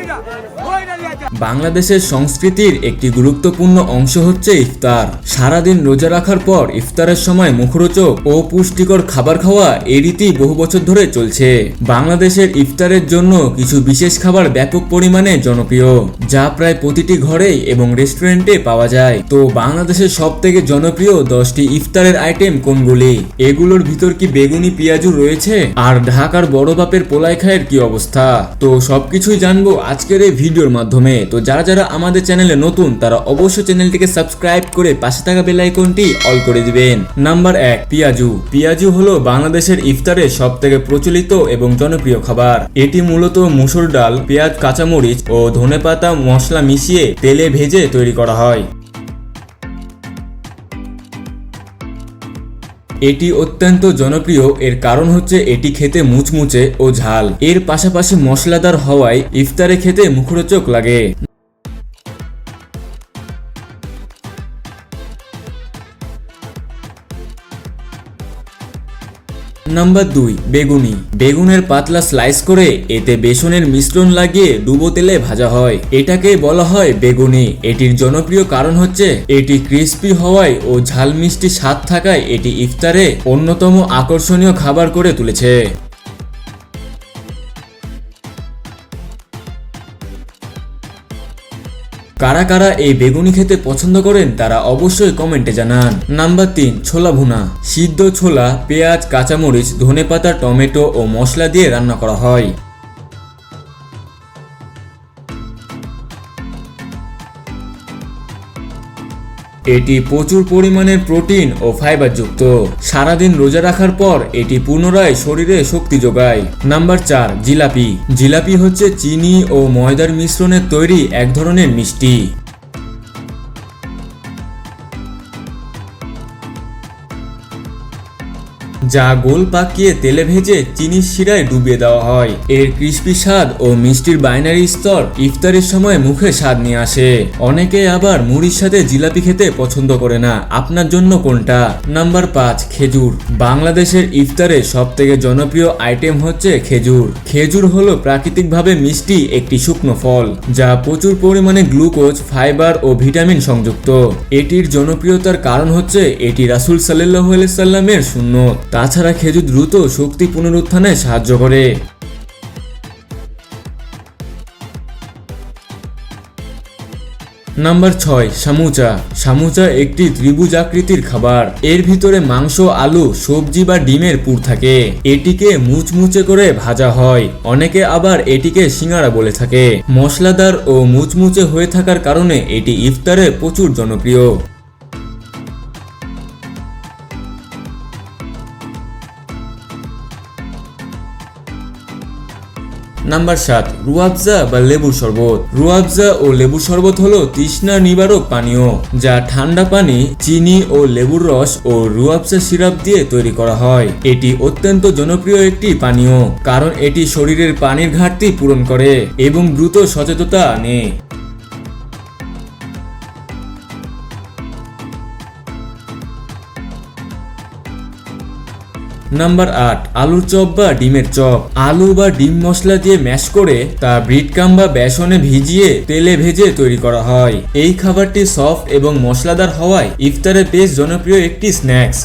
이라 বাংলাদেশের সংস্কৃতির একটি গুরুত্বপূর্ণ অংশ হচ্ছে ইফতার। সারাদিন রোজা রাখার পর ইফতারের সময় মুখরোচক ও পুষ্টিকর খাবার খাওয়া এই রীতি বহু বছর ধরে চলছে। বাংলাদেশের ইফতারের জন্য কিছু বিশেষ খাবার ব্যাপক পরিমাণে জনপ্রিয়, যা প্রায় প্রতিটি ঘরে এবং রেস্টুরেন্টে পাওয়া যায়। তো বাংলাদেশের সব থেকে জনপ্রিয় দশটি ইফতারের আইটেম কোনগুলি? এগুলোর ভিতর কি বেগুনি পেঁয়াজু রয়েছে? আর ঢাকার বড় বাপের পোলাই খায়ের কি অবস্থা? তো সবকিছুই জানব আজকের এই ভিডিওর মাধ্যমে। তো যারা যারা আমাদের চ্যানেলে নতুন, তারা অবশ্যই চ্যানেলটিকে সাবস্ক্রাইব করে পাশে থাকা বেল আইকনটি অল করে দিবেন। নাম্বার এক, পিয়াজু। পিয়াজু হলো বাংলাদেশের ইফতারে সব থেকে প্রচলিত এবং জনপ্রিয় খাবার। এটি মূলত মুসুর ডাল, পেঁয়াজ, কাঁচামরিচ ও ধনেপাতা মশলা মিশিয়ে তেলে ভেজে তৈরি করা হয়। এটি অত্যন্ত জনপ্রিয়, এর কারণ হচ্ছে এটি খেতে মুচমুচে ও ঝাল। এর পাশাপাশি মশলাদার হওয়ায় ইফতারে খেতে মুখরোচক লাগে। নাম্বার দুই, বেগুনি। বেগুনের পাতলা স্লাইস করে এতে বেসনের মিশ্রণ লাগিয়ে ডুবো তেলে ভাজা হয়। এটাকে বলা হয় বেগুনি। এটির জনপ্রিয় কারণ হচ্ছে, এটি ক্রিস্পি হওয়ায় ও ঝাল মিষ্টি স্বাদ থাকায় এটি ইফতারে অন্যতম আকর্ষণীয় খাবার করে তুলেছে। কারা কারা এই বেগুনি খেতে পছন্দ করেন তারা অবশ্যই কমেন্টে জানান। নাম্বার তিন, ছোলা ভুনা। সিদ্ধ ছোলা, পেঁয়াজ, কাঁচামরিচ ধনে পাতা টমেটো ও মশলা দিয়ে রান্না করা হয়। এটি প্রচুর পরিমাণের প্রোটিন ও ফাইবার যুক্ত। সারাদিন রোজা রাখার পর এটি পুনরায় শরীরে শক্তি যোগায়। নাম্বার চার, জিলাপি। জিলাপি হচ্ছে চিনি ও ময়দার মিশ্রণের তৈরি এক ধরনের মিষ্টি। যা গোল পাকিয়ে তেলে ভেজে চিনির শিরায় ডুবিয়ে দেওয়া হয়। এর ক্রিস্পি স্বাদ ও মিষ্টির বাইনারি স্তর ইফতারের সময় মুখে স্বাদ নিয়ে আসে। অনেকে আবার মুড়ির সাথে জিলাপি খেতে পছন্দ করে না। আপনার জন্য কোনটা? নাম্বার পাঁচ, খেজুর। বাংলাদেশের ইফতারে সব থেকে জনপ্রিয় আইটেম হচ্ছে খেজুর। খেজুর হলো প্রাকৃতিকভাবে মিষ্টি একটি শুকনো ফল, যা প্রচুর পরিমাণে গ্লুকোজ, ফাইবার ও ভিটামিন সংযুক্ত। এটির জনপ্রিয়তার কারণ হচ্ছে এটি রাসুল সাল্লাহ সাল্লামের শূন্য তাছাড়া খেজুর দ্রুত শক্তি পুনরুত্থানে সাহায্য করে। নাম্বার ছয়, সামুচা। সামুচা একটি ত্রিভুজ আকৃতির খাবার। এর ভিতরে মাংস, আলু, সবজি বা ডিমের পুর থাকে। এটিকে মুচমুচে করে ভাজা হয়। অনেকে আবার এটিকে সিঙ্গারা বলে থাকে। মশলাদার ও মুচমুচে হয়ে থাকার কারণে এটি ইফতারে প্রচুর জনপ্রিয়। নাম্বার সাত, রুয়াবজা বা লেবুর শরবত। রুয়াবজা ও লেবুর শরবত হলো তৃষ্ণা নিবারক পানীয়, যা ঠান্ডা পানি, চিনি ও লেবুর রস ও রুয়াবজা সিরাপ দিয়ে তৈরি করা হয়। এটি অত্যন্ত জনপ্রিয় একটি পানীয়, কারণ এটি শরীরের পানির ঘাটতি পূরণ করে এবং দ্রুত সচেতনতা আনে। নাম্বার আট, আলুর চপ বা ডিমের চপ। আলু বা ডিম মশলা দিয়ে ম্যাশ করে তা ব্রিডকাম বা বেসনে ভিজিয়ে তেলে ভেজে তৈরি করা হয়। এই খাবারটি সফট এবং মশলাদার হওয়ায় ইফতারে বেশ জনপ্রিয় একটি স্ন্যাক্স।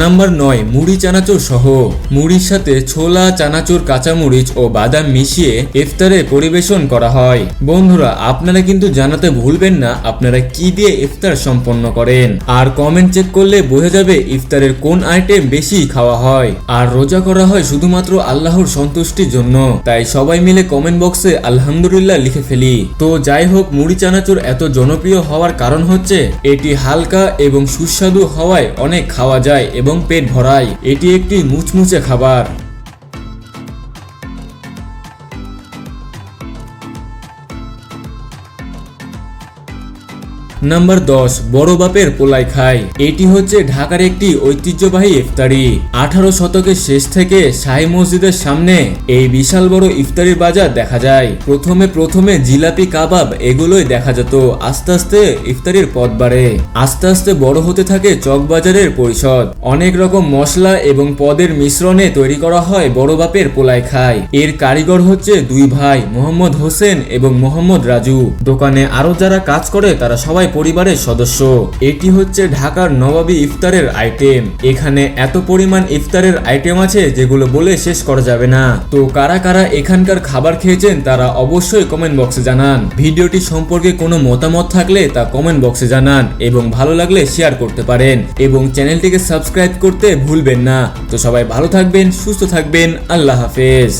নাম্বার নয়, মুড়ি চানাচুর সহ। মুড়ির সাথে ছোলা, চানাচুর, কাঁচামরিচ ও বাদাম মিশিয়ে ইফতারে পরিবেশন করা হয়। বন্ধুরা, আপনারা কিন্তু জানাতে ভুলবেন না আপনারা কি দিয়ে ইফতার সম্পন্ন করেন। আর কমেন্ট চেক করলে বোঝা যাবে ইফতারের কোন আইটেম বেশি খাওয়া হয়। আর রোজা করা হয় শুধুমাত্র আল্লাহর সন্তুষ্টির জন্য। তাই সবাই মিলে কমেন্ট বক্সে আলহামদুলিল্লাহ লিখে ফেলি। তো যাই হোক, মুড়ি চানাচুর এত জনপ্রিয় হওয়ার কারণ হচ্ছে, এটি হালকা এবং সুস্বাদু হওয়ায় অনেক খাওয়া যায় এবং পেট ভরায়। এটি একটি মুচমুচে খাবার। নাম্বার দশ, বড় বাপের পোলাই খাই এটি হচ্ছে ঢাকার একটি ঐতিহ্যবাহী ইফতারি। আঠারো শতকের শেষ থেকে শাহী মসজিদের সামনে এই বিশাল বড় ইফতারির বাজার দেখা যায়। প্রথমে প্রথমে জিলাপি, কাবাব এগুলোই দেখা যেত। আস্তে আস্তে ইফতারির পথ বাড়ে। আস্তে আস্তে বড় হতে থাকে চকবাজারের পরিষদ। অনেক রকম মশলা এবং পদের মিশ্রণে তৈরি করা হয় বড় বাপের পোলাই খাই এর কারিগর হচ্ছে দুই ভাই, মোহাম্মদ হোসেন এবং মোহাম্মদ রাজু। দোকানে আরও যারা কাজ করে, তারা সবাই পরিবারের সদস্য। এটি হচ্ছে ঢাকার নবাবী ইফতারের আইটেম এখানে এত পরিমাণ ইফতারের আইটেম আছে যেগুলো বলে শেষ করা যাবে না। তো কারা কারা এখানকার খাবার খেয়েছেন তারা অবশ্যই কমেন্ট বক্সে জানান। ভিডিওটি সম্পর্কে কোনো মতামত থাকলে তা কমেন্ট বক্সে জানান এবং ভালো লাগলে শেয়ার করতে পারেন এবং চ্যানেলটিকে সাবস্ক্রাইব করতে ভুলবেন না। তো সবাই ভালো থাকবেন, সুস্থ থাকবেন, আল্লাহ হাফেজ।